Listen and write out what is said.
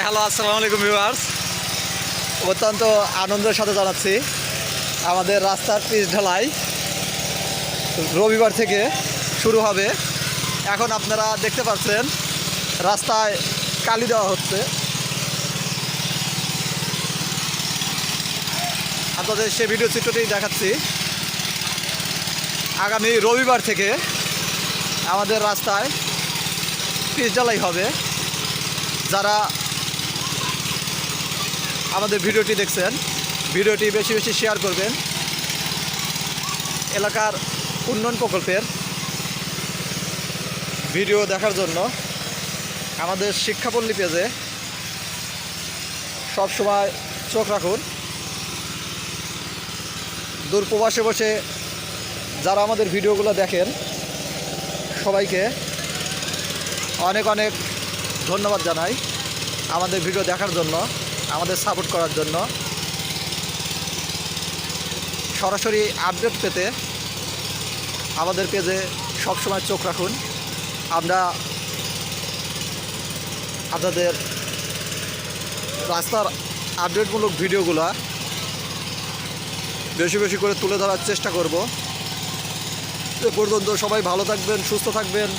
Hello, আসসালামু আলাইকুম viewers. অত্যন্ত আনন্দের সাথে জানাচ্ছি আমাদের রাস্তার পিচ ঢালাই রবিবার থেকে শুরু হবে। এখন আপনারা দেখতে পাচ্ছেন, রাস্তায় কালি দেওয়া হচ্ছে। আপনাদের সে ভিডিও চিত্রটি দেখাচ্ছি। আগামী রবিবার থেকে আমাদের রাস্তায় পিচ ঢালাই হবে। যারা আমাদের ভিডিওটি দেখছেন, ভিডিওটি বেশি বেশি শেয়ার করবেন। এলাকার উন্নয়ন প্রকল্পের ভিডিও দেখার জন্য আমাদের শিক্ষাপল্লী পেজে সবসময় চোখ রাখুন। দূর প্রবাসে বসে যারা আমাদের ভিডিওগুলো দেখেন, সবাইকে অনেক অনেক ধন্যবাদ জানাই আমাদের ভিডিও দেখার জন্য। আমাদের সাপোর্ট করার জন্য। সরাসরি আপডেট পেতে আমাদের পেজে সবসময় চোখ রাখুন। আমরা আপনাদের রাস্তার আপডেটমূলক ভিডিওগুলো বেশি বেশি করে তুলে ধরার চেষ্টা করব। এ পর্যন্ত সবাই ভালো থাকবেন, সুস্থ থাকবেন।